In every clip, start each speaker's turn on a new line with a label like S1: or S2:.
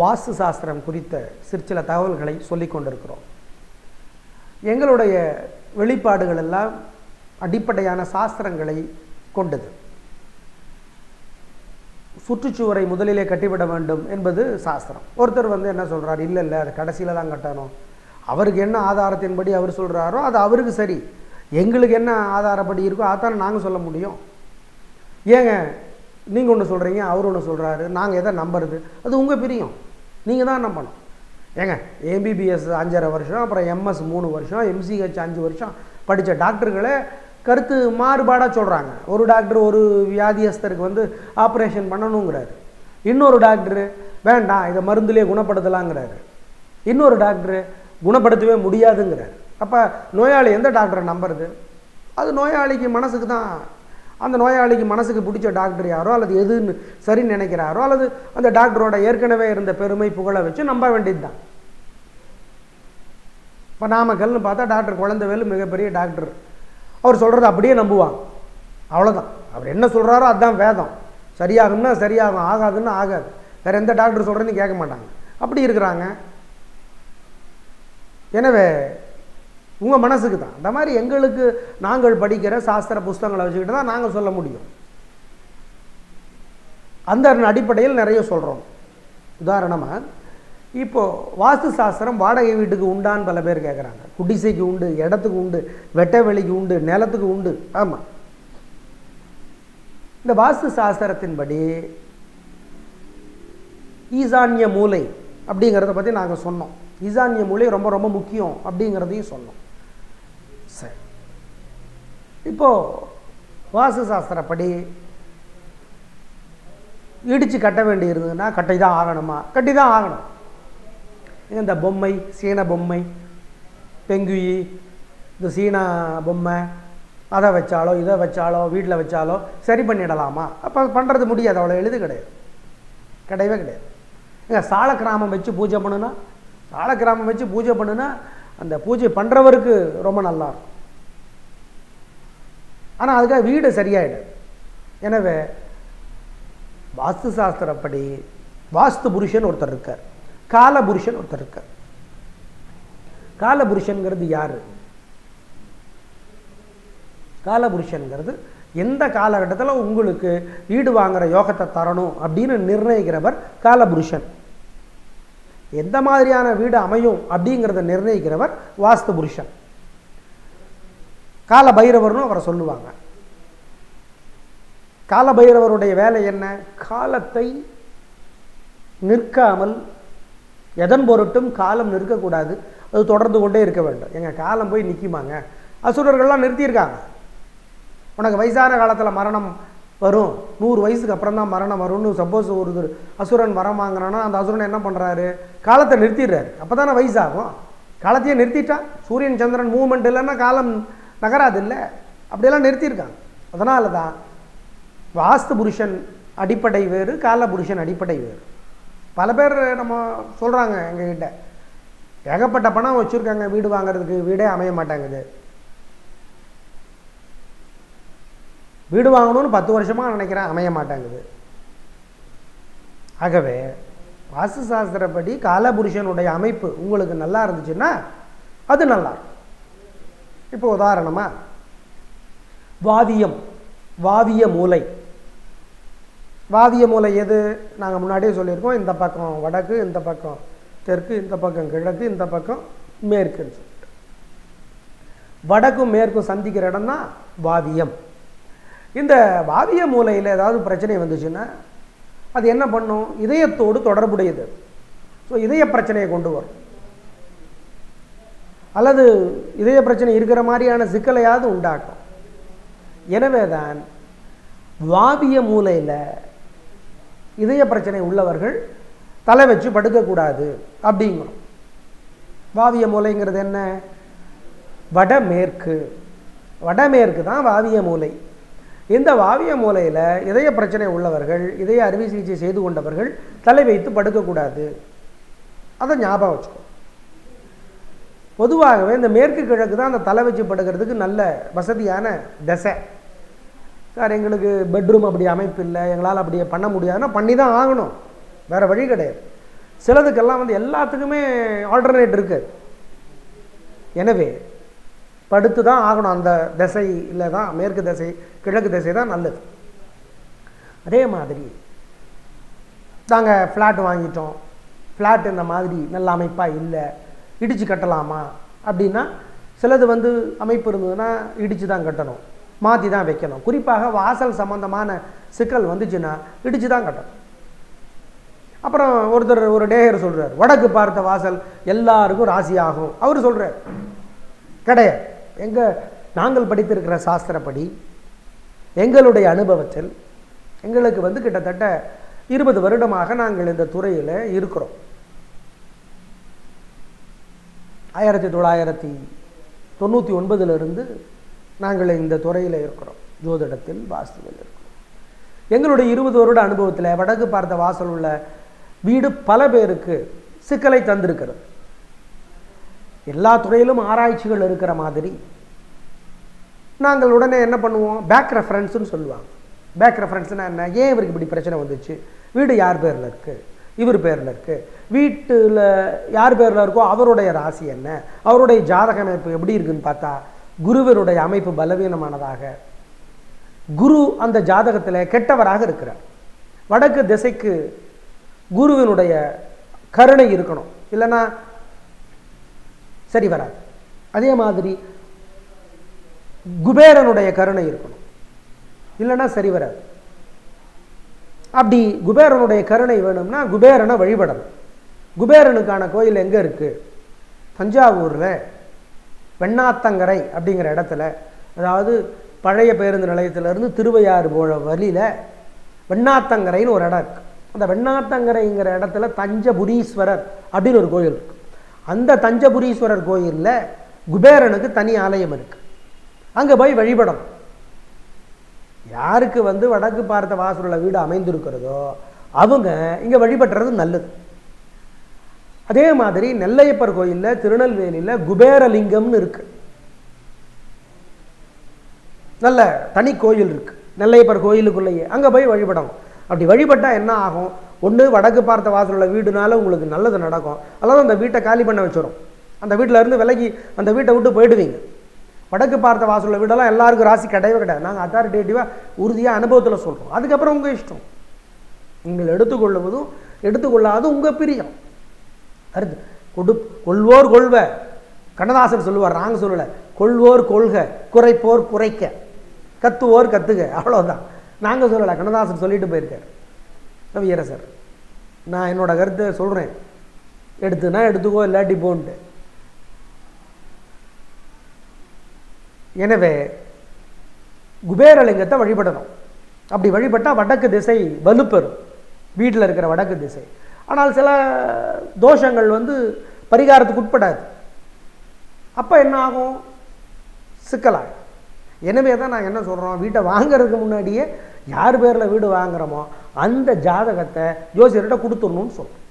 S1: வாஸ்து சாஸ்திரம் குறித்த சிற்சில தகவல்களை சொல்லி கொண்டிருக்கிறோம். எங்களுடைய வெளிப்பாடுகள் எல்லாம் அடிப்படையான சாஸ்திரங்களை கொண்டது. சுற்றுச்சுவரை முதலிலே கட்டிவிட வேண்டும் என்பது சாஸ்திரம். ஒருத்தர் வந்து என்ன சொல்கிறார் இல்லை இல்லை அது கடைசியில் தான் கட்டணும். அவருக்கு என்ன ஆதாரத்தின்படி அவர் சொல்கிறாரோ அது அவருக்கு சரி. எங்களுக்கு என்ன ஆதாரப்படி இருக்கோ அதான் நாங்கள் சொல்ல முடியும். ஏங்க நீங்கள் ஒன்று சொல்கிறீங்க அவர் ஒன்று சொல்கிறாரு நாங்கள் எதை நம்புறது? அது உங்கள் பிரியம். நீங்கள் தான் என்ன பண்ணணும்? ஏங்க எம்பிபிஎஸ் அஞ்சரை வருஷம் அப்புறம் எம்எஸ் மூணு வருஷம் எம்சிஹெச் அஞ்சு வருஷம் படித்த டாக்டர்களே கருத்து மாறுபாடாக சொல்கிறாங்க ஒரு டாக்டர் ஒரு வியாதியஸ்தருக்கு வந்து ஆப்ரேஷன் பண்ணணுங்கிறாரு. இன்னொரு டாக்டரு வேண்டாம் இதை மருந்துலேயே குணப்படுத்தலாங்கிறாரு. இன்னொரு டாக்டரு குணப்படுத்தவே முடியாதுங்கிறாரு. அப்போ நோயாளி எந்த டாக்டரை நம்புறது? அது நோயாளிக்கு மனசுக்கு தான் அந்த நோயாளிக்கு மனசுக்கு பிடிச்ச டாக்டர் யாரோ அல்லது எதுன்னு சரின்னு நினைக்கிறாரோ அல்லது அந்த டாக்டரோட ஏற்கனவே இருந்த பெருமை புகழை வச்சு நம்ப வேண்டியது தான் இப்போ நாமக்கல்னு பார்த்தா டாக்டர் குழந்தைவேலு மிகப்பெரிய டாக்டர். அவர் சொல்கிறத அப்படியே நம்புவாங்க. அவ்வளோதான் அவர் என்ன சொல்கிறாரோ அதுதான் வேதம். சரியாகும்னா சரியாகும் ஆகாதுன்னா ஆகாது. வேறு எந்த டாக்டர் சொல்கிறேன்னு கேட்க மாட்டாங்க. அப்படி இருக்கிறாங்க. எனவே உங்கள் மனசுக்கு தான் அந்த மாதிரி எங்களுக்கு நாங்கள் படிக்கிற சாஸ்திர புஸ்தகங்களை வச்சுக்கிட்டு தான் நாங்கள் சொல்ல முடியும். அந்த அடிப்படையில் நிறைய சொல்கிறோம் உதாரணமாக இப்போது வாஸ்து சாஸ்திரம் வாடகை வீட்டுக்கு உண்டான்னு பல பேர் கேட்குறாங்க குடிசைக்கு உண்டு இடத்துக்கு உண்டு வெட்ட வெளிக்கு உண்டு நிலத்துக்கு உண்டு. ஆமாம் இந்த வாஸ்து சாஸ்திரத்தின்படி ஈசான்ய மூலை அப்படிங்கிறத பற்றி நாங்கள் சொன்னோம். ஈசான்ய மூலை ரொம்ப ரொம்ப முக்கியம் அப்படிங்கிறதையும் சொன்னோம். சரி இப்போது வாஸ்து சாஸ்திரப்படி இடித்து கட்ட வேண்டி இருந்ததுன்னா கட்டி தான் ஆகணுமா? கட்டி தான் ஆகணும். இந்த பொம்மை சீன பொம்மை பெங்குயி இந்த சீனா பொம்மை அதை வச்சாலோ இதை வச்சாலோ வீட்டில் வச்சாலோ சரி பண்ணிடலாமா? அப்போ பண்ணுறது முடியாது அவ்வளோ எழுது கிடையாது. கிடையவே கிடையாது. ஏங்க சால கிராமம் வச்சு பூஜை பண்ணுனா சால கிராமம் வச்சு பூஜை பண்ணுனா அந்த பூஜை பண்ணுறவருக்கு ரொம்ப நல்லா இருக்கும். ஆனால் அதுக்காக வீடு சரியாயிடும் எனவே வாஸ்து சாஸ்திரப்படி வாஸ்து புருஷன் ஒருத்தர் இருக்கார். கால புருஷன் ஒருத்தர் இருக்கார். கால யார்? காலபுருஷன்கிறது எந்த காலகட்டத்தில் உங்களுக்கு வீடு வாங்குகிற யோகத்தை தரணும் அப்படின்னு நிர்ணயிக்கிறவர் காலபுருஷன் எந்த மாதிரியான வீடு அமையும் அப்படிங்கிறத நிர்ணயிக்கிறவர் வாஸ்து புருஷன் கால பைரவர்னு அவரை சொல்லுவாங்க. கால பைரவருடைய வேலை என்ன? காலத்தை நிற்காமல் எதன் பொருட்டும் காலம் நிற்கக்கூடாது. அது தொடர்ந்து கொண்டே இருக்க வேண்டும். எங்கள் காலம் போய் நிற்குமாங்க அசுரர்கள்லாம் நிறுத்தியிருக்காங்க. உனக்கு வயசான காலத்தில் மரணம் வரும். நூறு வயசுக்கு அப்புறம் தான் மரணம் வரும்னு சப்போஸ் ஒரு அசுரன் வரம் வாங்குறான்னா அந்த அசுரன் என்ன பண்ணுறாரு காலத்தை நிறுத்திடுறாரு. அப்போ தானே வயசாகும். காலத்தையே நிறுத்திட்டா சூரியன் சந்திரன் மூவ்மெண்ட் இல்லைன்னா காலம் நகராது இல்லை. அப்படியெல்லாம் நிறுத்தியிருக்காங்க அதனால தான் வாஸ்து புருஷன் அடிப்படை வேறு கால புருஷன் அடிப்படை வேறு. பல பேர் நம்ம சொல்கிறாங்க எங்ககிட்ட. ஏகப்பட்ட பணம் வச்சுருக்காங்க வீடு வாங்குறதுக்கு வீடே அமைய மாட்டேங்குது. வீடு வாங்கணும்னு பத்து வருஷமாக நினைக்கிறேன் அமைய மாட்டேங்குது. ஆகவே வாஸ்து சாஸ்திரப்படி காலபுருஷனுடைய அமைப்பு உங்களுக்கு நல்லா இருந்துச்சுன்னா அது நல்லா இருக்கும். இப்போ உதாரணமாக வாதியம் வாதிய மூலை. வாதிய மூலை எது? நாங்கள் முன்னாடியே சொல்லியிருக்கோம் இந்த பக்கம் வடக்கு இந்த பக்கம் தெற்கு இந்த பக்கம் கிழக்கு இந்த பக்கம் மேற்குன்னு சொல்லிட்டு வடக்கும் மேற்கும் சந்திக்கிற இடம் தான் வாதியம் இந்த வாவிய மூலையில் ஏதாவது பிரச்சனை வந்துச்சுன்னா அது என்ன பண்ணும்? இதயத்தோடு தொடர்புடையது. ஸோ இதய பிரச்சனையை கொண்டு வரும். அல்லது இதய பிரச்சனை இருக்கிற மாதிரியான சிக்கலையாவது உண்டாக்கும். எனவே தான் வாவிய மூலையில் இதய பிரச்சனை உள்ளவர்கள் தலை வச்சு படுக்கக்கூடாது அப்படிங்கிறோம். வாவிய மூலைங்கிறது என்ன? வடமேற்கு. வடமேற்கு தான் வாவிய மூலை. இந்த வாவிய மூலையில் இதய பிரச்சனை உள்ளவர்கள் இதய அறுவை சிகிச்சை செய்து கொண்டவர்கள் தலை வைத்து படுக்கக்கூடாது. அதை ஞாபகம் வச்சுக்கோ. பொதுவாகவே இந்த மேற்கு கிழக்கு தான் அந்த தலை வச்சு படுக்கிறதுக்கு நல்ல வசதியான திசை. சார் எங்களுக்கு பெட்ரூம் அப்படி அமைப்பு இல்லை எங்களால் அப்படியே பண்ண முடியாதுன்னா பண்ணி தான் ஆகணும். வேறு வழி கிடையாது. சிலதுக்கெல்லாம் வந்து எல்லாத்துக்குமே ஆல்டர்னேட் இருக்குது எனவே படுத்து தான் ஆகணும். அந்த திசையில் தான் மேற்கு திசை கிழக்கு திசை தான் நல்லது. அதே மாதிரி நாங்கள் ஃப்ளாட் வாங்கிட்டோம். ஃப்ளாட் இந்த மாதிரி நல்ல அமைப்பாக இல்லை. இடித்து கட்டலாமா? அப்படின்னா சிலது வந்து அமைப்பு இருந்ததுன்னா இடித்து தான் கட்டணும். மாற்றி தான் வைக்கணும். குறிப்பாக வாசல் சம்மந்தமான சிக்கல் வந்துச்சுன்னா இடித்து தான் கட்டணும். அப்புறம் ஒருத்தர் ஒரு டேயர் சொல்கிறார் வடக்கு பார்த்த வாசல் எல்லாருக்கும் ராசி ஆகும் அவர் சொல்கிறார் கிடையாது. எங்கள் நாங்கள் படித்திருக்கிற சாஸ்திரப்படி எங்களுடைய அனுபவத்தில் எங்களுக்கு வந்து கிட்டத்தட்ட இருபது வருடமாக நாங்கள் இந்த துறையில் இருக்கிறோம். ஆயிரத்தி தொள்ளாயிரத்தி தொண்ணூற்றி ஒன்பதுலேருந்து நாங்கள் இந்த துறையில் இருக்கிறோம். ஜோதிடத்தில் வாஸ்துவில் இருக்கிறோம். எங்களுடைய இருபது வருட அனுபவத்தில் வடக்கு பார்த்த வாசல் உள்ள வீடு பல பேருக்கு சிக்கலை தந்திருக்கிறது. எல்லா துறையிலும் ஆராய்ச்சிகள் இருக்கிற மாதிரி. நாங்கள் உடனே என்ன பண்ணுவோம்? பேக் ரெஃபரன்ஸ்னு சொல்லுவாங்க. பேக் ரெஃபரன்ஸ்னால் என்ன? ஏன் இவருக்கு இப்படி பிரச்சனை வந்துச்சு? வீடு யார் பேரில் இருக்குது இவர் பேரில் இருக்குது வீட்டில் யார் பேரில் இருக்கோ அவருடைய ராசி என்ன? அவருடைய ஜாதக அமைப்பு எப்படி இருக்குன்னு பார்த்தா குருவினுடைய அமைப்பு பலவீனமானதாக. குரு அந்த ஜாதகத்தில் கெட்டவராக இருக்கிறார். வடக்கு திசைக்கு குருவினுடைய கருணை இருக்கணும். இல்லைன்னா சரி வராது. அதே மாதிரி குபேரனுடைய கருணை இருக்கணும். இல்லைன்னா சரி வராது. அப்படி குபேரனுடைய கருணை வேணும்னா குபேரனை வழிபடணும். குபேரனுக்கான கோயில் எங்கே இருக்குது தஞ்சாவூரில். வெண்ணாத்தங்கரை அப்படிங்கிற இடத்துல. அதாவது பழைய பேருந்து நிலையத்திலேருந்து திருவையாறு போல வழியில் வெண்ணாத்தங்கரைன்னு ஒரு இடம் இருக்குது அந்த வெண்ணாத்தங்கரைங்கிற இடத்துல தஞ்சபுரீஸ்வரர் அப்படின்னு ஒரு கோயில் இருக்குது அந்த தஞ்சபுரீஸ்வரர் கோயிலில் குபேரனுக்கு தனி ஆலயம் இருக்குது அங்கே போய் வழிபடணும். யாருக்கு வந்து வடக்கு பார்த்த வாசலில் வீடு அமைந்திருக்கிறதோ அவங்க இங்கே வழிபட்டுறது நல்லது. அதே மாதிரி நெல்லையப்பர் கோயிலில் திருநெல்வேலியில் குபேரலிங்கம்னு இருக்குது நல்ல தனி கோயில் இருக்குது நெல்லையப்பர் கோயிலுக்குள்ளேயே. அங்கே போய் வழிபடணும். அப்படி வழிபட்டால் என்ன ஆகும்? ஒன்று வடக்கு பார்த்த வாசலுள்ள வீடுனால உங்களுக்கு நல்லது நடக்கும். அல்லது அந்த வீட்டை காலி பண்ண வச்சிடும் அந்த வீட்டில் இருந்து விலகி அந்த வீட்டை விட்டு போயிடுவீங்க. வடக்கு பார்த்த வாசலுள்ள வீடெல்லாம் எல்லாருக்கும் ராசி கிடையவே கிடையாது. நாங்கள் அத்தாரிட்டேட்டிவாக உறுதியாக அனுபவத்தில் சொல்கிறோம் அதுக்கப்புறம் உங்கள் இஷ்டம். நீங்கள் எடுத்துக்கொள்ளுவதும் எடுத்துக்கொள்ளாதும் உங்கள் பிரியம். அடுத்து கொடு கொள்வோர் கொள்வ கண்ணதாசன் சொல்லுவார் நாங்கள் சொல்லலை. கொள்வோர் கொள்க குறைப்போர் குறைக்க. கத்துவோர் கத்துக. அவ்வளோதான் நாங்கள் சொல்லலை கண்ணதாசன் சொல்லிட்டு போயிருக்கார். கவியரசர் நான் என்னோட கருத்தை சொல்கிறேன் எடுத்துனா எடுத்துக்கோ இல்லாட்டி போன்ட்டு. எனவே குபேரலிங்கத்தை வழிபடணும். அப்படி வழிபட்டால் வடக்கு திசை வலுப்பெறும். வீட்டில் இருக்கிற வடக்கு திசை. ஆனால் சில தோஷங்கள் வந்து பரிகாரத்துக்கு உட்படாது. அப்போ என்ன ஆகும்? சிக்கலாகும் எனவே தான் நான் என்ன சொல்கிறோம் வீட்டை வாங்குறதுக்கு முன்னாடியே யார் பேரில் வீடு வாங்குறோமோ அந்த ஜாதகத்தை ஜோசியர்கிட்ட கொடுத்துடணும்னு சொல்கிறோம்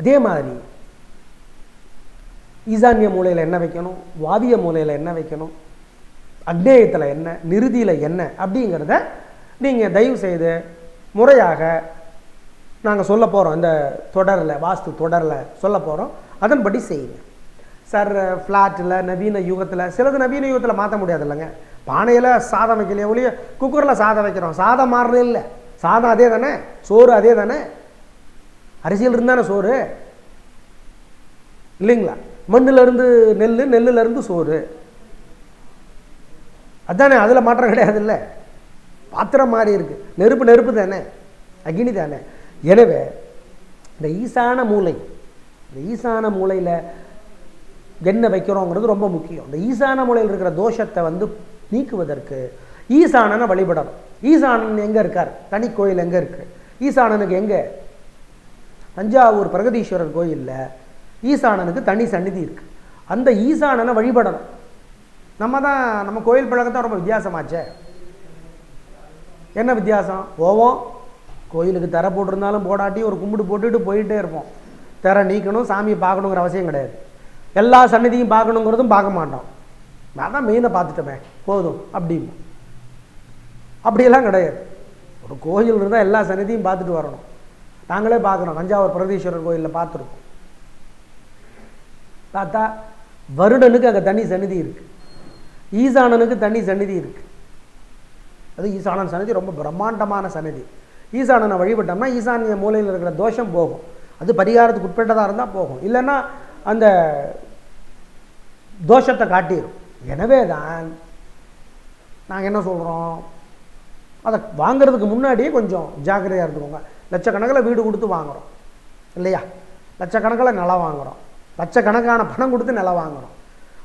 S1: அதே மாதிரி ஈசான்ய மூலையில் என்ன வைக்கணும்? வாதிய மூலையில் என்ன வைக்கணும்? அக்னேயத்தில் என்ன? நிறுதியில் என்ன? அப்படிங்கிறத நீங்கள் தயவு செய்து முறையாக நாங்கள் சொல்ல போகிறோம் இந்த தொடரில் வாஸ்து தொடரில் சொல்ல போகிறோம் அதன்படி செய்யுங்க. சார் ஃப்ளாட்டில் நவீன யுகத்தில் சிலது நவீன யுகத்தில் மாற்ற முடியாது இல்லைங்க பானையில் சாதம் வைக்கலையே ஒழிய குக்கரில் சாதம் வைக்கிறோம். சாதம் மாறுறது இல்லை. சாதம் அதே தானே? சோறு அதே தானே? அரிசியில் இருந்தானே சோறு? இல்லைங்களா? மண்ணிலிருந்து நெல் நெல்லுலேருந்து சோறு. அதானே அதில் மாற்றம் கிடையாது இல்லை. பாத்திரம் மாறி இருக்குது நெருப்பு நெருப்பு தானே? அக்னி தானே? எனவே இந்த ஈசான மூலை இந்த ஈசான மூலையில் என்ன வைக்கிறோங்கிறது ரொம்ப முக்கியம். இந்த ஈசான மூலையில் இருக்கிற தோஷத்தை வந்து நீக்குவதற்கு. ஈசானனை வழிபடணும். ஈசானன் எங்கே இருக்கார்? தனி கோயில் எங்கே இருக்குது ஈசானனுக்கு எங்கே? தஞ்சாவூர் பிரகதீஸ்வரர் கோயிலில் ஈசானனுக்கு தனி சந்நிதி இருக்குது அந்த ஈசானனை வழிபடணும். நம்ம தான் நம்ம கோயில் பழக்கம் தான் ரொம்ப வித்தியாசமாச்சே. என்ன வித்தியாசம்? போவோம். கோயிலுக்கு தர போட்டிருந்தாலும் போடாட்டி ஒரு கும்பிடு போட்டுட்டு போயிட்டே இருப்போம். தர நீக்கணும் சாமியை பார்க்கணுங்கிற அவசியம் கிடையாது. எல்லா சன்னதியும் பார்க்கணுங்கிறதும் பார்க்க மாட்டோம். நான் தான் மெயினை பார்த்துட்டோமே போதும் அப்படின்னு. அப்படியெல்லாம் கிடையாது. ஒரு கோயில் இருந்தால் எல்லா சன்னதியும் பார்த்துட்டு வரணும். நாங்களே பார்க்குறோம் தஞ்சாவூர் பிரகதீஸ்வரர் கோயிலில் பார்த்துருக்கோம். பார்த்தா வருடனுக்கு அங்கே தனி சன்னிதி இருக்குது ஈசானனுக்கு தனி சந்நிதி இருக்குது அது ஈசானன் சன்னதி ரொம்ப பிரம்மாண்டமான சன்னதி. ஈசானனை வழிபட்டோம்னா ஈசானிய மூலையில் இருக்கிற தோஷம் போகும். அது பரிகாரத்துக்கு உட்பட்டதாக இருந்தால் போகும். இல்லைன்னா அந்த தோஷத்தை காட்டிடும் எனவே தான் நாங்கள் என்ன சொல்கிறோம் அதை வாங்குறதுக்கு முன்னாடியே கொஞ்சம் ஜாக்கிரதையாக இருந்துக்கோங்க. லட்சக்கணக்கில் வீடு கொடுத்து வாங்குகிறோம் இல்லையா? லட்சக்கணக்கில் நிலம் வாங்குகிறோம் லட்சக்கணக்கான பணம் கொடுத்து நிலம் வாங்குகிறோம்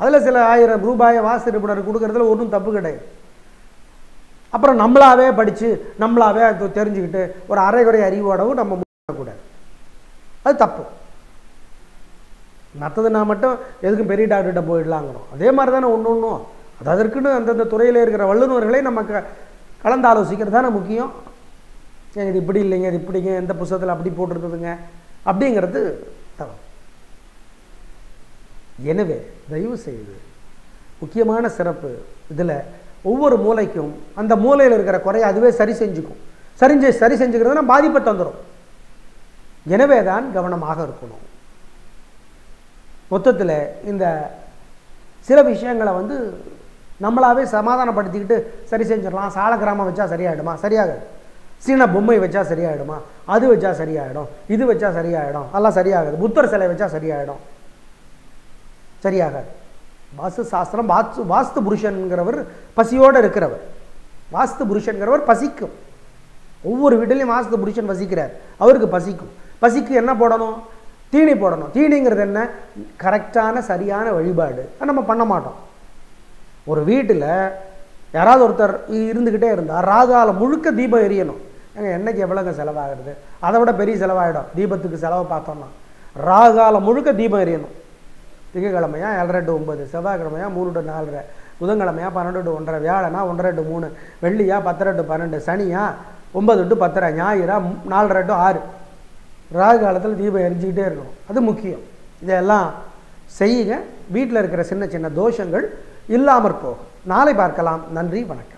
S1: அதில் சில ஆயிரம் ரூபாயை வாசு நிபுணர் கொடுக்கறதுல ஒன்றும் தப்பு கிடையாது. அப்புறம் நம்மளாவே படித்து நம்மளாவே அது தெரிஞ்சுக்கிட்டு ஒரு அரைகுறை அறிவோடவும் நம்ம கூடாது அது தப்பு. மற்றதுனா மட்டும் எதுக்கும் பெரிய டாக்டர்கிட்ட போயிடலாங்கிறோம். அதே மாதிரி தானே ஒன்று ஒன்றும் அது அதற்குன்னு அந்தந்த துறையில் இருக்கிற வல்லுநர்களை நம்ம க கலந்து ஆலோசிக்கிறது தானே முக்கியம். ஏங்க இது இப்படி இல்லைங்க இது இப்படிங்க எந்த புத்தகத்தில் அப்படி போட்டிருந்ததுங்க? அப்படிங்கிறது தவறு. எனவே தயவு செய்து முக்கியமான சிறப்பு இதில் ஒவ்வொரு மூளைக்கும் அந்த மூலையில் இருக்கிற குறையை அதுவே சரி செஞ்சுக்கும். சரிஞ்சு சரி செஞ்சுக்கிறதுனா பாதிப்பை தந்துடும் எனவே தான் கவனமாக இருக்கணும். மொத்தத்தில் இந்த சில விஷயங்களை வந்து நம்மளாவே சமாதானப்படுத்திக்கிட்டு சரி செஞ்சிடலாம். சால கிராமம் வச்சா சரியாயிடுமா? சரியாகாது. சீன பொம்மை வச்சா சரியாயிடுமா? அது வச்சா சரியாயிடும். இது வச்சா சரியாயிடும். எல்லாம் சரியாகாது. புத்தர் சிலை வச்சா சரியாயிடும். சரியாகாது. வாஸ்து சாஸ்திரம் வாஸ்து வாஸ்து புருஷன்கிறவர் பசியோடு இருக்கிறவர். வாஸ்து புருஷன்கிறவர் பசிக்கும். ஒவ்வொரு வீட்டிலையும் வாஸ்து புருஷன் வசிக்கிறார். அவருக்கு பசிக்கும். பசிக்கு என்ன போடணும்? தீனி போடணும். தீனிங்கிறது என்ன? கரெக்டான சரியான வழிபாடு. நம்ம பண்ண மாட்டோம். ஒரு வீட்டில் யாராவது ஒருத்தர் இருந்துக்கிட்டே இருந்தால் ராகால முழுக்க தீபம் எரியணும். எங்கள் என்னைக்கு எவ்வளோங்க செலவாகிறது? அதை விட பெரிய செலவாகிடும் தீபத்துக்கு செலவை பார்த்தோம்னா. ராகாலம் முழுக்க தீபம் எரியணும். திங்கக்கிழமையா ஏழரை டு ஒம்பது செவ்வாய்க்கிழமையா மூணு டு நாலரை புதன்கிழமையா பன்னெண்டு டு ஒன்றரை வியாழனா ஒன்றரை டு மூணு வெள்ளியா பத்தரை டு பன்னெண்டு சனியா ஒம்பது டு பத்தரை ஞாயிறா நாலரை டு ஆறு. ராகு காலத்தில் தீபம் எரிஞ்சிக்கிட்டே இருக்கணும். அது முக்கியம். இதெல்லாம் செய்யுங்க. வீட்டில் இருக்கிற சின்ன சின்ன தோஷங்கள் இல்லாமற் போகும். நாளை பார்க்கலாம். நன்றி வணக்கம்.